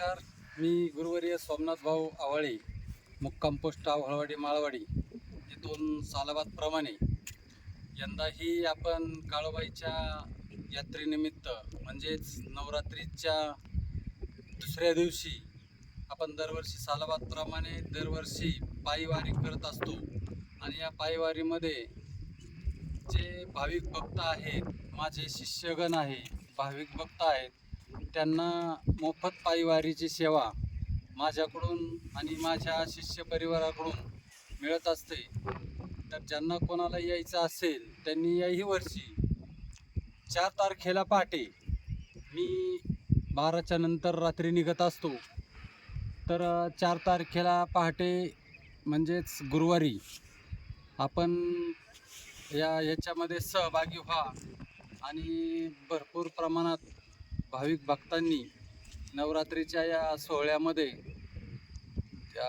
नमस्कार. मी गुरुवर्य सोमनाथ भाऊ आवाळे मुक्काम पोस्ट आवळवाडी माळवाडी. इथून सालाबादप्रमाणे यंदाही आपण काळोबाईच्या यात्रेनिमित्त म्हणजेच नवरात्रीच्या दुसऱ्या दिवशी आपण दरवर्षी सालाबादप्रमाणे दरवर्षी पायीवारी करत असतो. आणि या पायीवारीमध्ये जे भाविक भक्त आहेत माझे शिष्यगण आहे भाविक भक्त आहेत त्यांना मोफत पायीवारीची सेवा माझ्याकडून आणि माझ्या शिष्य परिवाराकडून मिळत असते. तर ज्यांना कोणाला यायचं असेल त्यांनी याही वर्षी चार तारखेला पहाटे मी बाराच्या नंतर रात्री निघत असतो. तर चार तारखेला पहाटे म्हणजेच गुरुवारी आपण या याच्यामध्ये सहभागी व्हा आणि भरपूर प्रमाणात भाविक भक्तांनी नवरात्रीच्या या सोहळ्यामध्ये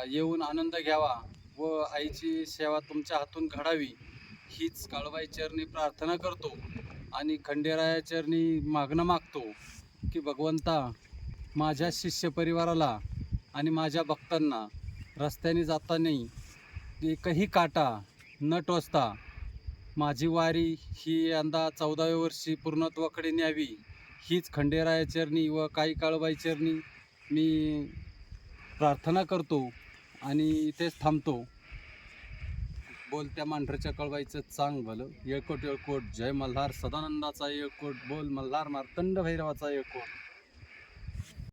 येऊन आनंद घ्यावा व आईची सेवा तुमच्या हातून घडावी हीच काळबाई चरणी प्रार्थना करतो आणि खंडेराया चरणी मागणं मागतो की भगवंता माझ्या शिष्य परिवाराला आणि माझ्या भक्तांना रस्त्याने जाताना एकही काटा न टोचता माझी वारी ही यंदा चौदाव्या वर्षी पूर्णत्वाकडे न्यावी. हीच खंडेराया चरणी व काही काळबाई चरणी मी प्रार्थना करतो आणि इथेच थांबतो. बोल त्या मांढरच्या कळबाईचं चांग भलं. येळकोट येळकोट जय मल्हार. सदानंदाचा येळकोट बोल मल्हार मार्तंड भैरवाचा येळकोट